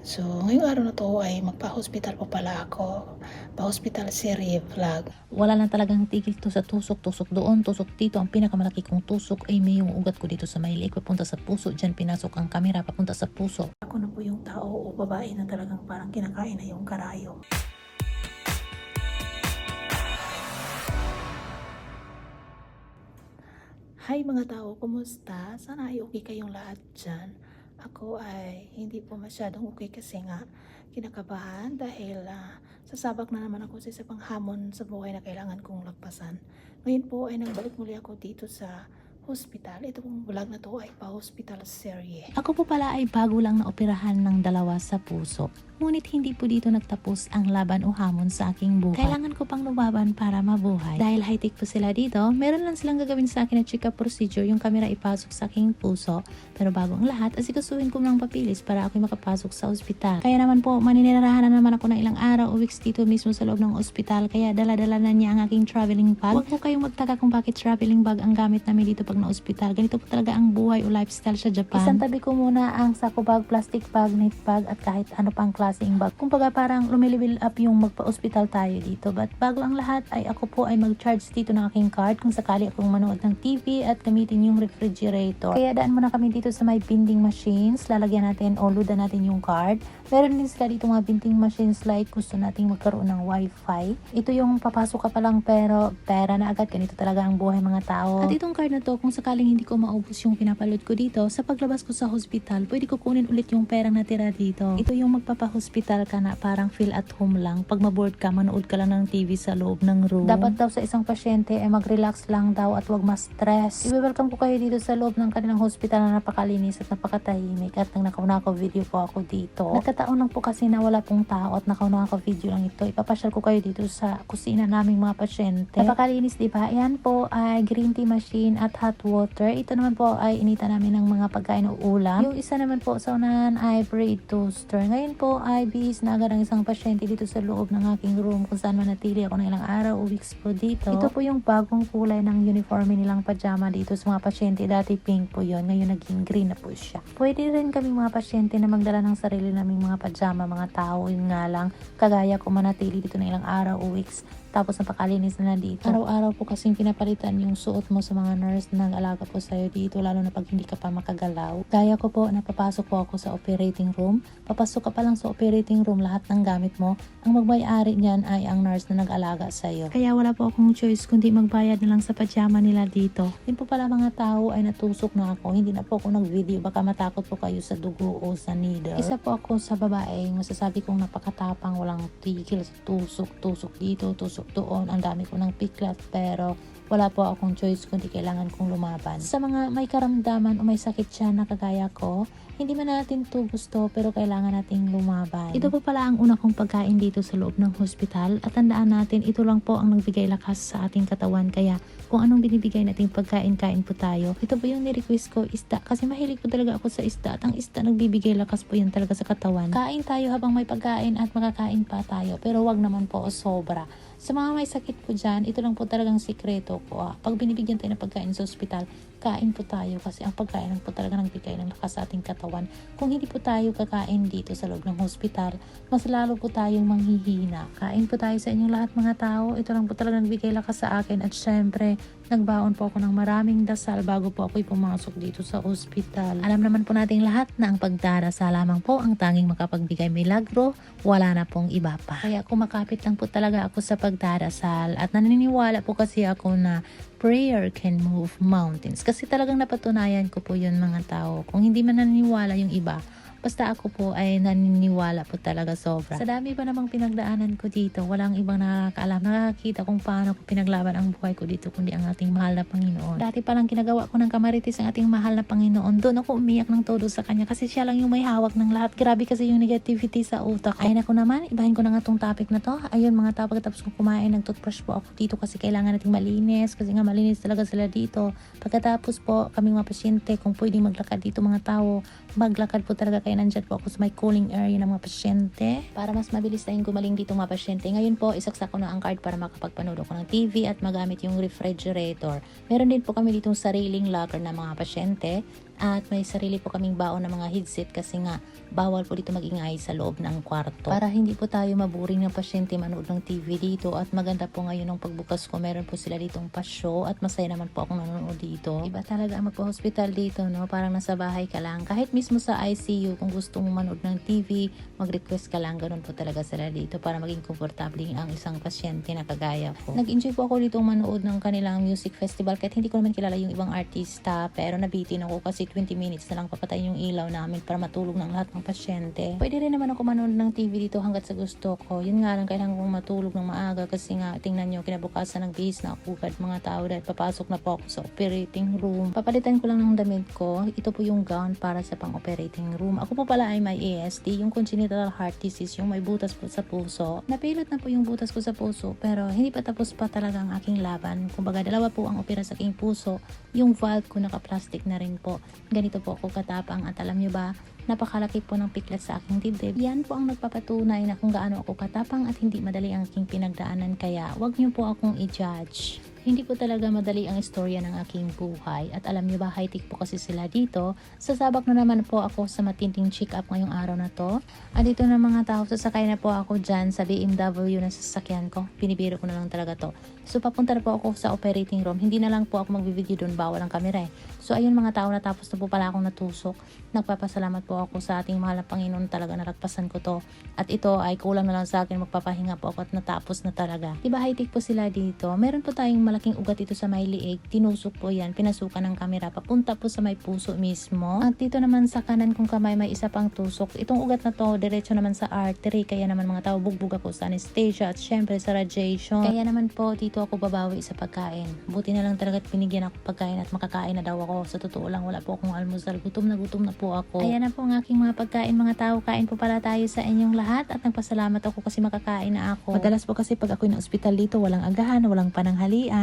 So, ngayong araw na to ay magpa-hospital po pala ako. Pa-hospital serie vlog. Wala lang talagang tigil to sa tusok, tusok doon, tusok dito. Ang pinakamalaki kong tusok ay may yung ugat ko dito sa may liig, papunta sa puso. Diyan pinasok ang kamera, papunta sa puso. Ako na po yung tao o babae na talagang parang kinakain na yung karayo. Hi mga tao, kumusta? Sana ay okay kayong lahat dyan. Ako ay hindi po masyadong okay kasi nga kinakabahan dahil ah, sasabak na naman ako sa isa pang hamon sa buhay na kailangan kong lagpasan. Ngayon po ay nagbalik muli ako dito sa hospital. Ito pong vlog na to ay pa-hospital serie. Ako po pala ay bago lang na operahan ng dalawa sa puso. Ngunit hindi po dito nagtapos ang laban o hamon sa aking buhay. Kailangan ko pang lumaban para mabuhay. Dahil high-tech po sila dito, meron lang silang gagawin sa akin na check-up procedure yung kamera ipasok sa aking puso. Pero bago ang lahat, asikasuhin ko ng papilis para ako makapasok sa ospital. Kaya naman po, maninirahan na naman ako ng ilang araw o weeks dito mismo sa loob ng ospital. Kaya dala-dala na niya ang aking traveling bag. Huwag po kayong magtaka kung bakit traveling bag ang gamit namin dito pag na-ospital. Ganito po talaga ang buhay o lifestyle sa Japan. Isang tabi ko muna ang sako bag, plastic bag, knit bag at kahit ano pang klaseng bag. Kumbaga parang lumilibil up yung magpa-ospital tayo dito. But bago ang lahat ay ako po ay mag-charge dito ng aking card kung sakali akong manood ng TV at gamitin yung refrigerator. Kaya daan muna kami dito sa may vending machines. Lalagyan natin o luda natin yung card. Meron din sila dito mga vending machines like gusto nating magkaroon ng wifi. Ito yung papasok ka pa lang pero pera na agad. Ganito talaga ang buhay mga tao. At itong card na to, kung sakaling hindi ko maubos yung pinapaload ko dito, sa paglabas ko sa hospital, pwede ko kunin ulit yung perang natira dito. Ito yung magpapa-hospital ka na parang feel at home lang. Pag maboard ka, manood ka lang ng TV sa loob ng room. Dapat daw sa isang pasyente ay mag-relax lang daw at wag ma-stress. I-welcome ko kayo dito sa loob ng kanilang hospital na napakalinis at napakatahimik at nang nakaunako video po ako dito. Nagkataon lang po kasi na wala pong tao at nakaunako video lang ito. Ipapasyal ko kayo dito sa kusina naming mga pasyente. Napakalinis di ba? Yan po ay green tea machine at hot water. Ito naman po ay inita namin ng mga pagkain o ulam. Yung isa naman po sa unahan ay bread toaster. Ngayon po bihis na agad ang isang pasyente dito sa loob ng aking room kung saan manatili ako ng ilang araw o weeks po dito. Ito po yung bagong kulay ng uniforme nilang pajama dito sa mga pasyente. Dati pink po yon ngayon naging green na po siya. Pwede rin kami mga pasyente na magdala ng sarili naming mga pajama, mga tao, yun nga lang. Kagaya ko manatili dito ng ilang araw o weeks tapos napakalinis na dito. Araw-araw po kasing pinapalitan yung suot mo sa mga nurse na nag-alaga po sa'yo dito, lalo na pag hindi ka pa makagalaw. Gaya ko po, napapasok po ako sa operating room. Papasok ka pa lang sa operating room, lahat ng gamit mo. Ang magmay-ari niyan ay ang nurse na nag-alaga sa'yo. Kaya wala po akong choice kundi magbayad na lang sa pajama nila dito. Din po pala mga tao ay natusok na ako. Hindi na po ako nag-video. Baka matakot po kayo sa dugo o sa needle. Isa po ako sa babae. Masasabi kong napakatapang, walang tigil sa tusok, tusok dito, tusok doon. Ang dami ko ng piklat pero wala po akong choice kundi kailangan kong lumaban. Sa mga may karamdaman o may sakit siya na kagaya ko, hindi man natin to gusto pero kailangan nating lumaban. Ito po pala ang una kong pagkain dito sa loob ng hospital at tandaan natin ito lang po ang nagbigay lakas sa ating katawan kaya kung anong binibigay nating pagkain, kain po tayo. Ito po yung nirequest ko, isda. Kasi mahilig po talaga ako sa isda at ang isda nagbibigay lakas po yan talaga sa katawan. Kain tayo habang may pagkain at makakain pa tayo pero wag naman po sobra. Sa mga may sakit po dyan, ito lang po talagang sikreto ko. Ah. Pag binibigyan tayo ng pagkain sa ospital, kain po tayo kasi ang pagkain lang po talaga nagbigay ng lakas sa ating katawan. Kung hindi po tayo kakain dito sa loob ng hospital, mas lalo po tayong manghihina. Kain po tayo sa inyong lahat mga tao. Ito lang po talaga nagbigay lakas sa akin at syempre, nagbaon po ako ng maraming dasal bago po ako'y pumasok dito sa ospital. Alam naman po nating lahat na ang pagdarasal lamang po ang tanging makapagbigay milagro, wala na pong iba pa. Kaya kumakapit lang po talaga ako sa pagdarasal at naniniwala po kasi ako na prayer can move mountains. Kasi talagang napatunayan ko po yun mga tao. Kung hindi man naniniwala yung iba, Basta ako po ay naniniwala po talaga sobra. Sa dami pa namang pinagdaanan ko dito, walang ibang nakakaalam. Nakakita kung paano ko pinaglaban ang buhay ko dito kundi ang ating mahal na Panginoon. Dati palang ginagawa ko ng kamaritis ang ating mahal na Panginoon. Doon ako umiyak ng todo sa kanya kasi siya lang yung may hawak ng lahat. Grabe kasi yung negativity sa utak. Ay nako naman, ibahin ko na nga tong topic na to. Ayun mga tao, pagkatapos ko kumain, nag-toothbrush po ako dito kasi kailangan nating malinis. Kasi nga malinis talaga sila dito. Pagkatapos po, kaming mga pasyente, kung pwedeng maglakad dito mga tao, maglakad po talaga kaya nandyan po ako sa may cooling area ng mga pasyente para mas mabilis tayong gumaling dito mga pasyente. Ngayon po, isaksak ko na ang card para makapagpanood ako ng TV at magamit yung refrigerator. Meron din po kami ditong sariling locker ng mga pasyente At may sarili po kaming baon ng mga headset kasi nga bawal po dito magingay sa loob ng kwarto. Para hindi po tayo maburing ng pasyente manood ng TV dito at maganda po ngayon ng pagbukas ko meron po sila ditong pa-show at masaya naman po akong nanonood dito. Iba talaga ang magpa-hospital dito no, parang nasa bahay ka lang. Kahit mismo sa ICU kung gusto mo manood ng TV, mag-request ka lang, ganun po talaga sila dito para maging komportable ang isang pasyente na kagaya ko. Nag-enjoy po ako dito manood ng kanilang music festival kahit hindi ko naman kilala yung ibang artista pero nabitin ako kasi 20 minutes na lang papatayin yung ilaw namin para matulog ng lahat ng pasyente. Pwede rin naman ako manood ng TV dito hanggat sa gusto ko. Yun nga lang kailangan kong matulog ng maaga kasi nga tingnan nyo kinabukasan ng bihis na ako mga tao dahil papasok na po ako sa operating room. Papalitan ko lang ng damit ko. Ito po yung gown para sa pang operating room. Ako po pala ay may ASD, yung congenital heart disease, yung may butas po sa puso. Napilot na po yung butas ko sa puso pero hindi pa tapos pa talaga ang aking laban. Kumbaga dalawa po ang opera sa aking puso. Yung valve ko naka-plastic na rin po. Ganito po ako katapang at alam nyo ba, napakalaki po ng piklat sa aking dibdib. Yan po ang nagpapatunay na kung gaano ako katapang at hindi madali ang aking pinagdaanan kaya wag niyo po akong i-judge. Hindi po talaga madali ang istorya ng aking buhay at alam niyo ba high-tech po kasi sila dito. Sasabak na naman po ako sa matinding check-up ngayong araw na to. At dito na mga tao, sasakay na po ako dyan sa BMW na sasakyan ko. Pinibiro ko na lang talaga to. So papunta na po ako sa operating room. Hindi na lang po ako magbibideo doon, bawal ang kamera eh. So ayun mga tao, natapos na po pala akong natusok. Nagpapasalamat po ako sa ating mahal na Panginoon talaga nalagpasan ko to. At ito ay kulang na lang sa akin, magpapahinga po ako at natapos na talaga. Diba high-tech po sila dito? Meron po tayong malaking ugat dito sa may liig. Tinusok po yan, pinasukan ng kamera. Papunta po sa may puso mismo. At dito naman sa kanan kong kamay may isa pang tusok. Itong ugat na to, diretso naman sa artery. Kaya naman mga tao, bugbog ako sa anesthesia at syempre sa radiation. Kaya naman po dito ako babawi sa pagkain. Buti na lang talaga at binigyan ako pagkain at makakain na daw ako. Sa totoo lang, wala po akong almusal. Gutom na gutom na po ako. Kaya na po ang aking mga pagkain mga tao. Kain po pala tayo sa inyong lahat at nagpasalamat ako kasi makakain na ako. Madalas po kasi pag ako'y na ospital dito, walang agahan, walang pananghalian.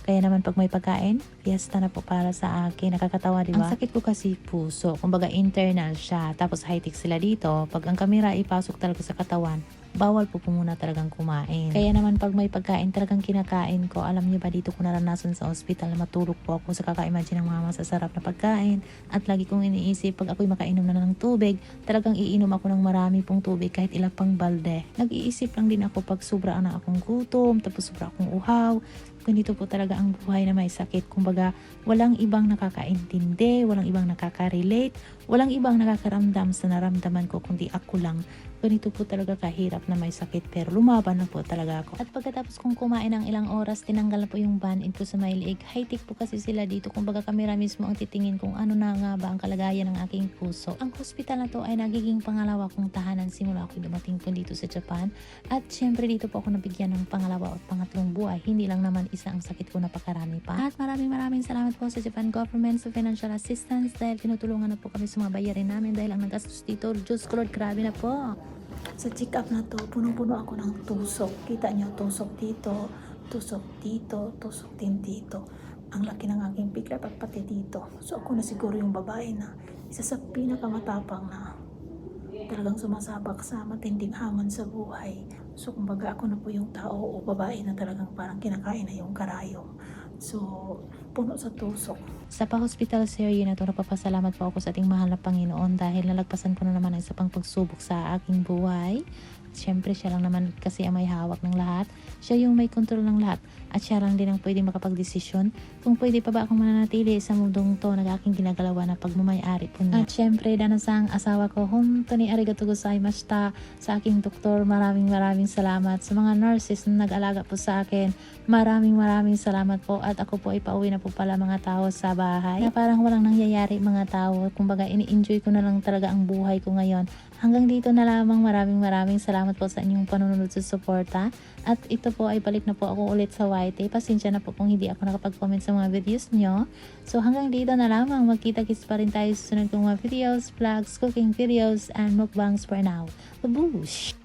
Kaya naman pag may pagkain, fiesta na po para sa akin. Nakakatawa, di ba? Ang sakit ko kasi puso. Kumbaga internal siya. Tapos high-tech sila dito. Pag ang kamera ipasok talaga sa katawan, bawal po po muna talagang kumain. Kaya naman pag may pagkain talagang kinakain ko, alam niyo ba dito ko naranasan sa ospital na matulog po ako sa kaka-imagine ng mga masasarap na pagkain at lagi kong iniisip pag ako'y makainom na ng tubig, talagang iinom ako ng marami pong tubig kahit ilang pang balde. Nag-iisip lang din ako pag sobra na akong gutom, tapos sobra akong uhaw, ganito po talaga ang buhay na may sakit. Kumbaga, walang ibang nakakaintindi, walang ibang nakaka-relate, walang ibang nakakaramdam sa naramdaman ko kundi ako lang. Ganito po talaga kahirap na may sakit pero lumaban na po talaga ako. At pagkatapos kong kumain ng ilang oras, tinanggal na po yung band-aid ko sa may liig. High-tech po kasi sila dito. Kumbaga kamera mismo ang titingin kung ano na nga ba ang kalagayan ng aking puso. Ang hospital na to ay nagiging pangalawa kong tahanan simula ako dumating po dito sa Japan. At syempre dito po ako nabigyan ng pangalawa at pangatlong buhay. Hindi lang naman isa ang sakit ko napakarami pa. At maraming maraming salamat po sa Japan government sa financial assistance dahil tinutulungan na po kami sa mga bayarin namin dahil ang nagastos dito, Diyos ko Lord, grabe na po. Sa check-up na to, punong-puno ako ng tusok. Kita niyo, tusok dito, tusok dito, tusok din dito. Ang laki ng aking bigla at pati dito. So ako na siguro yung babae na isa sa pinakamatapang na talagang sumasabak sa matinding hamon sa buhay. So kumbaga ako na po yung tao o babae na talagang parang kinakain na yung karayom. So, puno sa tusok. Sa pa-hospital na to, napapasalamat po ako sa ating mahal na Panginoon dahil nalagpasan ko na naman ang isa pang pagsubok sa aking buhay. Siyempre, siya lang naman kasi ang may hawak ng lahat. Siya yung may kontrol ng lahat. At siya lang din ang pwede makapag-desisyon kung pwede pa ba akong mananatili sa mundong to na aking ginagalawa na pagmamayari po niya. At siyempre, danasang asawa ko, Honto ni arigato gozaimashita sa aking doktor. Maraming maraming salamat sa mga nurses na nag-alaga po sa akin. Maraming maraming salamat po at ako po ay pauwi na po pala mga tao sa bahay. Na parang walang nangyayari mga tao. Kumbaga, ini-enjoy ko na lang talaga ang buhay ko ngayon. Hanggang dito na lamang maraming maraming salamat po sa inyong panunod sa suporta. At ito po ay balik na po ako ulit sa YT. Pasensya na po kung hindi ako nakapag-comment sa mga videos nyo. So hanggang dito na lamang. Magkita-kits pa rin tayo sa sunod kong mga videos, vlogs, cooking videos, and mukbangs for now. Babush!